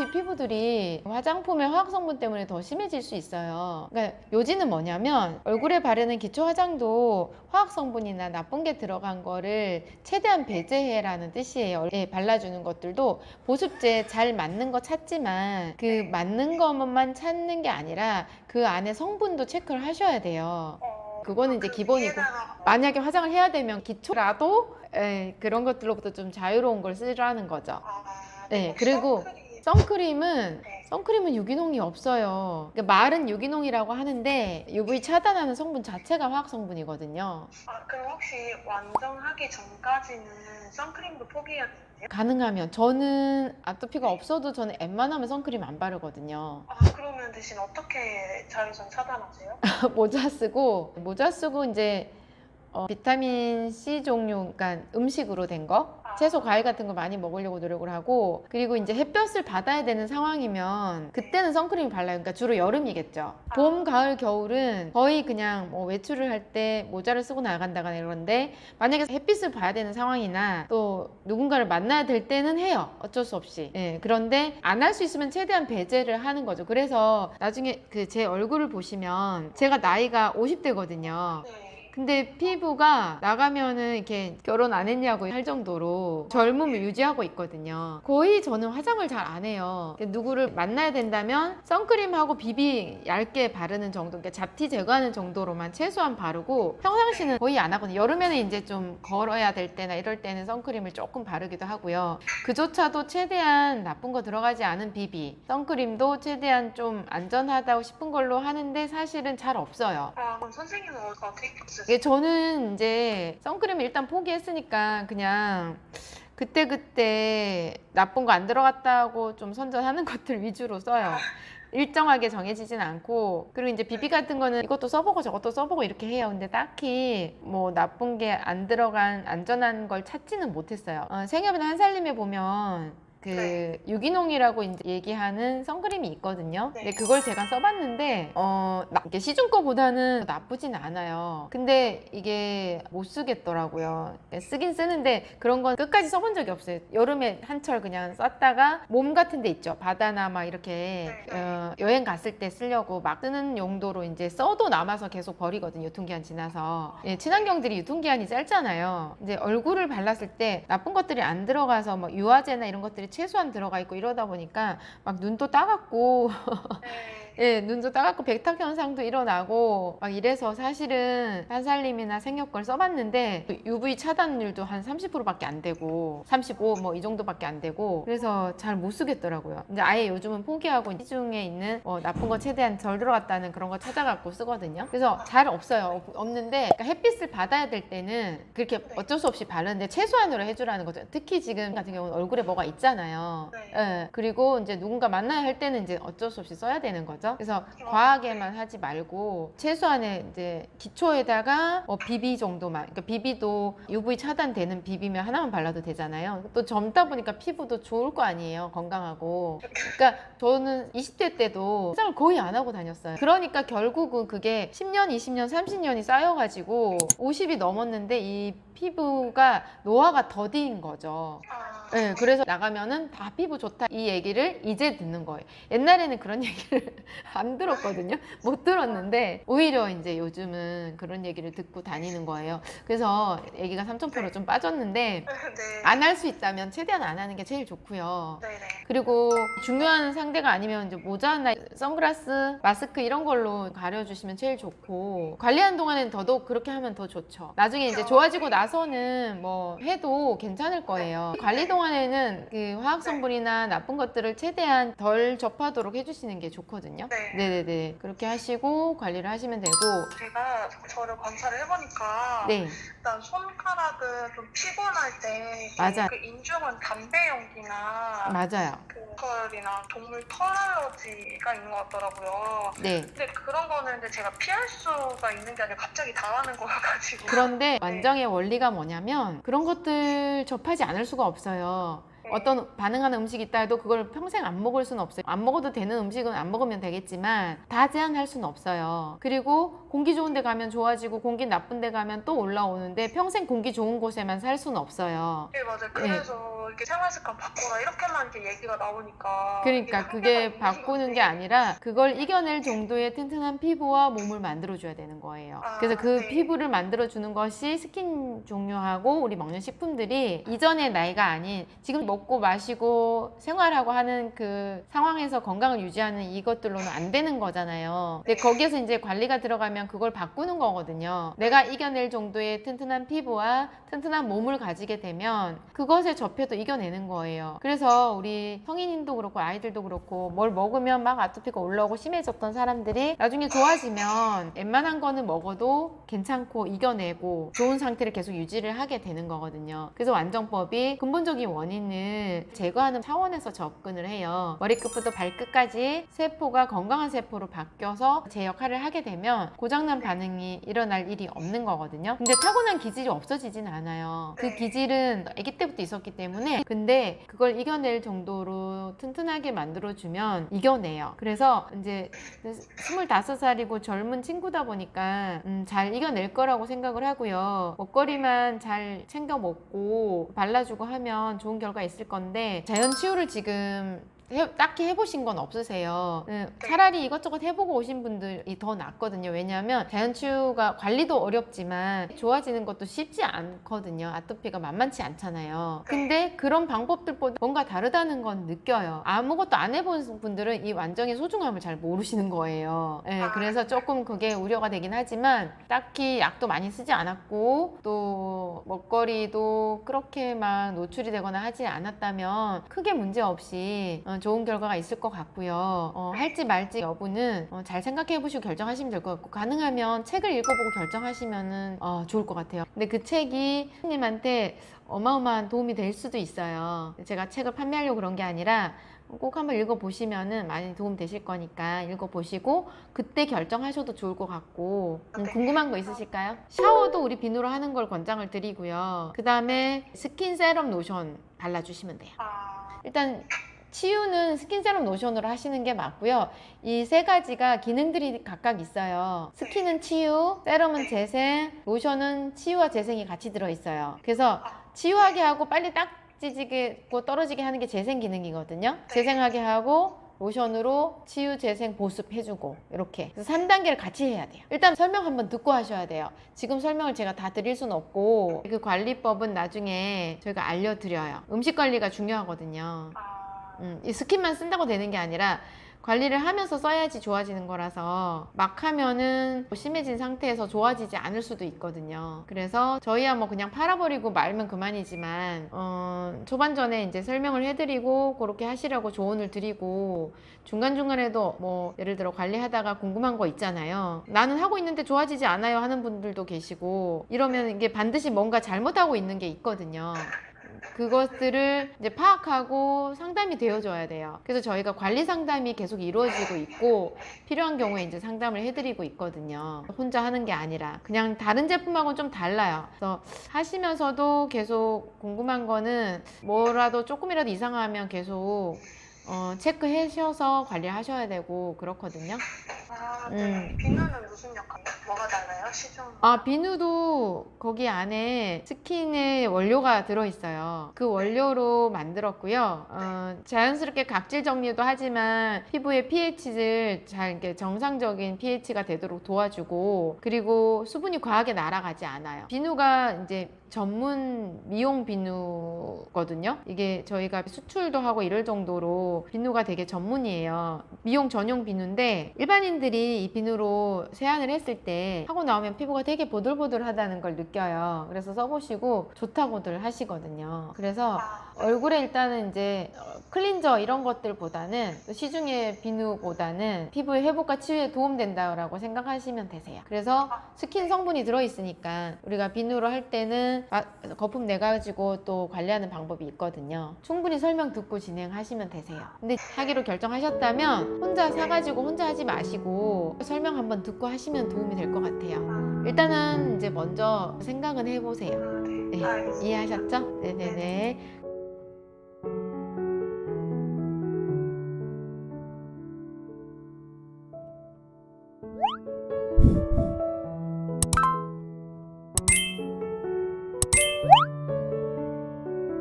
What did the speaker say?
아토피 피부들이 화장품의 화학 성분 때문에 더 심해질 수 있어요. 그러니까 요지는 뭐냐면 얼굴에 바르는 기초 화장도 화학 성분이나 나쁜 게 들어간 거를 최대한 배제해라는 뜻이에요. 예, 발라주는 것들도 보습제 잘 맞는 거 찾지만 그 맞는 것만 찾는 게 아니라 그 안에 성분도 체크를 하셔야 돼요. 어, 그거는 이제 그 기본이고. 만약에 화장을 해야 되면 기초라도 에, 그런 것들로부터 좀 자유로운 걸 쓰라는 거죠. 아, 네, 혹시 그리고 선크림- 선크림은 네. 선크림은 유기농이 없어요. 그러니까 말은 유기농이라고 하는데 UV 차단하는 성분 자체가 화학 성분이거든요. 아, 그럼 혹시 완성하기 전까지는 선크림도 포기해야 되나요? 가능하면 저는 아토피가 없어도 저는 웬만하면 선크림 안 바르거든요. 아, 그러면 대신 어떻게 자외선 차단하세요? 모자 쓰고 모자 쓰고 이제 어, 비타민 C 종류, 그러니까 음식으로 된 거, 채소, 과일 같은 거 많이 먹으려고 노력을 하고 그리고 이제 햇볕을 받아야 되는 상황이면 그때는 선크림 발라요. 그러니까 주로 여름이겠죠. 봄, 가을, 겨울은 거의 그냥 뭐 외출을 할 때 모자를 쓰고 나간다거나 이런데 만약에 햇빛을 봐야 되는 상황이나 또 누군가를 만나야 될 때는 해요. 어쩔 수 없이. 예, 그런데 안 할 수 있으면 최대한 배제를 하는 거죠. 그래서 나중에 그 제 얼굴을 보시면 제가 나이가 50대거든요. 네. 근데 피부가 나가면은 이렇게 결혼 안 했냐고 할 정도로 젊음을 유지하고 있거든요. 거의 저는 화장을 잘 안 해요. 누구를 만나야 된다면 선크림하고 비비 얇게 바르는 정도, 그러니까 잡티 제거하는 정도로만 최소한 바르고 평상시는 거의 안 하거든요. 여름에는 이제 좀 걸어야 될 때나 이럴 때는 선크림을 조금 바르기도 하고요. 그조차도 최대한 나쁜 거 들어가지 않은 비비, 선크림도 최대한 좀 안전하다고 싶은 걸로 하는데 사실은 잘 없어요. 아, 그럼 선생님은 어떻게 이게 저는 이제 선크림을 일단 포기했으니까 그냥 그때 그때 나쁜 거 안 들어갔다고 좀 선전하는 것들 위주로 써요. 일정하게 정해지진 않고 그리고 이제 비비 같은 거는 이것도 써보고 저것도 써보고 이렇게 해요. 근데 딱히 뭐 나쁜 게 안 들어간 안전한 걸 찾지는 못했어요. 어, 생협이나 한살림에 보면 그 네. 유기농이라고 이제 얘기하는 선크림이 있거든요. 네. 근데 그걸 제가 써봤는데 어 나- 이게 시중 거보다는 나쁘진 않아요. 근데 이게 못 쓰겠더라고요. 쓰긴 쓰는데 그런 건 끝까지 써본 적이 없어요. 여름에 한철 그냥 썼다가 몸 같은 데 있죠. 바다나 막 이렇게 네. 어, 여행 갔을 때 쓰려고 막 쓰는 용도로 이제 써도 남아서 계속 버리거든요. 유통기한 지나서. 예, 친환경들이 유통기한이 짧잖아요. 이제 얼굴을 발랐을 때 나쁜 것들이 안 들어가서 막 유화제나 이런 것들이 최소한 들어가 있고 이러다 보니까 막 눈도 따갑고 네. 예, 눈도 따갑고 백탁 현상도 일어나고 막 이래서 사실은 한살림이나 생협 걸 써봤는데 UV 차단율도 한 30%밖에 안 되고 35 뭐 이 정도밖에 안 되고 그래서 잘 못 쓰겠더라고요. 이제 아예 요즘은 포기하고 시중에 있는 뭐 나쁜 거 최대한 덜 들어갔다는 그런 거 찾아갖고 쓰거든요. 그래서 잘 없어요. 없- 없는데 그러니까 햇빛을 받아야 될 때는 그렇게 어쩔 수 없이 바르는데 최소한으로 해주라는 거죠. 특히 지금 같은 경우는 얼굴에 뭐가 있잖아요. 네. 예, 그리고 이제 누군가 만나야 할 때는 이제 어쩔 수 없이 써야 되는 거죠. 그래서 과하게만 하지 말고 최소한의 이제 기초에다가 뭐 비비 정도만, 그러니까 비비도 UV 차단되는 비비면 하나만 발라도 되잖아요. 또 젊다 보니까 피부도 좋을 거 아니에요. 건강하고. 그러니까 저는 20대 때도 화장을 거의 안 하고 다녔어요. 그러니까 결국은 그게 10년, 20년, 30년이 쌓여가지고 50이 넘었는데 이 피부가 노화가 더딘 거죠. 아, 네, 그래서 나가면은 다 피부 좋다 이 얘기를 이제 듣는 거예요. 옛날에는 그런 얘기를 안 들었거든요. 못 들었는데 오히려 이제 요즘은 그런 얘기를 듣고 다니는 거예요. 그래서 얘기가 3,000%좀 빠졌는데 네. 안 할 수 있다면 최대한 안 하는 게 제일 좋고요. 네네. 그리고 중요한 상대가 아니면 이제 모자나 선글라스, 마스크 이런 걸로 가려주시면 제일 좋고 관리하는 동안에는 더더욱 그렇게 하면 더 좋죠. 나중에 이제 좋아지고 나서는 뭐 해도 괜찮을 거예요. 관리 동안에는 그 화학 성분이나 나쁜 것들을 최대한 덜 접하도록 해주시는 게 좋거든요. 네. 네네네 그렇게 하시고 관리를 하시면 되고 제가 저를 관찰을 해보니까 네 일단 손가락은 좀 피곤할 때 맞아. 그 인중은 담배 연기나 맞아요. 그 걸이나 동물 털 알러지가 있는 것 같더라고요. 네. 근데 그런 거는 근데 제가 피할 수가 있는 게 아니라 갑자기 당하는 거여가지고. 그런데 완정의 원리가 뭐냐면 그런 것들 접하지 않을 수가 없어요. 네. 어떤 반응하는 음식이 있다 해도 그걸 평생 안 먹을 수는 없어요. 안 먹어도 되는 음식은 안 먹으면 되겠지만 다 제한할 수는 없어요. 그리고 공기 좋은 데 가면 좋아지고 공기 나쁜 데 가면 또 올라오는데 평생 공기 좋은 곳에만 살 수는 없어요. 네 맞아요. 그래서 이렇게 생활 습관 바꿔라 이렇게만 이렇게 얘기가 나오니까 그러니까 그게 바꾸는 게. 아니라 그걸 이겨낼 정도의 튼튼한 피부와 몸을 만들어줘야 되는 거예요. 아, 그래서 그 네. 피부를 만들어주는 것이 스킨 종류하고 우리 먹는 식품들이 이전의 나이가 아닌 지금 먹고 마시고 생활하고 하는 그 상황에서 건강을 유지하는 이것들로는 안 되는 거잖아요. 근데 거기에서 이제 관리가 들어가면 그걸 바꾸는 거거든요. 내가 이겨낼 정도의 튼튼한 피부와 튼튼한 몸을 가지게 되면 그것에 접해도 이겨내는 거예요. 그래서 우리 성인도 그렇고 아이들도 그렇고 뭘 먹으면 막 아토피가 올라오고 심해졌던 사람들이 나중에 좋아지면 웬만한 거는 먹어도 괜찮고 이겨내고 좋은 상태를 계속 유지를 하게 되는 거거든요. 그래서 완전법이 근본적인 원인 을 제거하는 차원에서 접근을 해요. 머리끝부터 발끝까지 세포가 건강한 세포로 바뀌어서 제 역할을 하게 되면 고장난 반응이 일어날 일이 없는 거거든요. 근데 타고난 기질이 없어지진 않아요. 그 네. 기질은 아기 때부터 있었기 때문에 근데 그걸 이겨낼 정도로 튼튼하게 만들어주면 이겨내요. 그래서 이제 25살이고 젊은 친구다 보니까 음, 잘 이겨낼 거라고 생각을 하고요. 먹거리만 잘 챙겨 먹고 발라주고 하면 좋은 결과 있을 건데 자연 치유를 지금 해- 딱히 해보신 건 없으세요. 음, 차라리 이것저것 해보고 오신 분들이 더 낫거든요. 왜냐하면 자연치유가 관리도 어렵지만 좋아지는 것도 쉽지 않거든요. 아토피가 만만치 않잖아요. 근데 그런 방법들보다 뭔가 다르다는 건 느껴요. 아무것도 안 해본 분들은 이 완정의 소중함을 잘 모르시는 거예요. 예, 그래서 조금 그게 우려가 되긴 하지만 딱히 약도 많이 쓰지 않았고 또 먹거리도 그렇게 막 노출이 되거나 하지 않았다면 크게 문제 없이 어, 좋은 결과가 있을 것 같고요. 어, 할지 말지 여부는 어, 잘 생각해 보시고 결정하시면 될 것 같고 가능하면 책을 읽어보고 결정하시면은 어, 좋을 것 같아요. 근데 그 책이 님한테 어마어마한 도움이 될 수도 있어요. 제가 책을 판매하려고 그런 게 아니라 꼭 한번 읽어보시면은 많이 도움 되실 거니까 읽어보시고 그때 결정하셔도 좋을 것 같고 음, 네. 궁금한 거 있으실까요? 샤워도 우리 비누로 하는 걸 권장을 드리고요. 그 다음에 스킨 세럼 로션 발라주시면 돼요. 아, 일단 치유는 스킨 세럼 로션으로 하시는 게 맞고요. 이 세 가지가 기능들이 각각 있어요. 스킨은 치유, 세럼은 재생, 로션은 치유와 재생이 같이 들어있어요. 그래서 치유하게 하고 빨리 딱 찢지고 떨어지게 하는 게 재생 기능이거든요. 재생하게 하고 로션으로 치유, 재생, 보습 해주고 이렇게 그래서 3단계를 같이 해야 돼요. 일단 설명 한번 듣고 하셔야 돼요. 지금 설명을 제가 다 드릴 수는 없고 그 관리법은 나중에 저희가 알려드려요. 음식 관리가 중요하거든요. 아, 음, 이 스킨만 쓴다고 되는 게 아니라 관리를 하면서 써야지 좋아지는 거라서 막 하면은 뭐 심해진 상태에서 좋아지지 않을 수도 있거든요. 그래서 저희야 뭐 그냥 팔아버리고 말면 그만이지만 어, 초반전에 이제 설명을 해드리고 그렇게 하시라고 조언을 드리고 중간중간에도 뭐 예를 들어 관리하다가 궁금한 거 있잖아요. 나는 하고 있는데 좋아지지 않아요 하는 분들도 계시고 이러면 이게 반드시 뭔가 잘못하고 있는 게 있거든요. 그것들을 이제 파악하고 상담이 되어줘야 돼요. 그래서 저희가 관리 상담이 계속 이루어지고 있고 필요한 경우에 이제 상담을 해드리고 있거든요. 혼자 하는 게 아니라 그냥 다른 제품하고는 좀 달라요. 그래서 하시면서도 계속 궁금한 거는 뭐라도 조금이라도 이상하면 계속 어, 체크하셔서 관리하셔야 되고 그렇거든요. 아, 음. 네. 비누는 무슨 역할이요? 뭐가 달라요? 시중? 아, 비누도 거기 안에 스킨의 원료가 들어있어요. 그 원료로 만들었고요. 어, 자연스럽게 각질 정리도 하지만 피부의 pH를 잘 이렇게 정상적인 pH가 되도록 도와주고 그리고 수분이 과하게 날아가지 않아요. 비누가 이제 전문 미용 비누거든요. 이게 저희가 수출도 하고 이럴 정도로 비누가 되게 전문이에요. 미용 전용 비누인데 일반인들이 이 비누로 세안을 했을 때 하고 나오면 피부가 되게 보들보들하다는 걸 느껴요. 그래서 써보시고 좋다고들 하시거든요. 그래서 아, 얼굴에 일단은 이제 어, 클린저 이런 것들보다는 또 시중의 비누보다는 피부의 회복과 치유에 도움된다라고 생각하시면 되세요. 그래서 스킨 성분이 들어있으니까 우리가 비누로 할 때는 마- 거품 내 가지고 또 관리하는 방법이 있거든요. 충분히 설명 듣고 진행하시면 되세요. 근데 하기로 결정하셨다면 혼자 사가지고 혼자 하지 마시고 설명 한번 듣고 하시면 도움이 될 것 같아요. 아, 일단은 이제 먼저 생각은 해보세요. 아, 네. 네. 이해하셨죠? 네네네.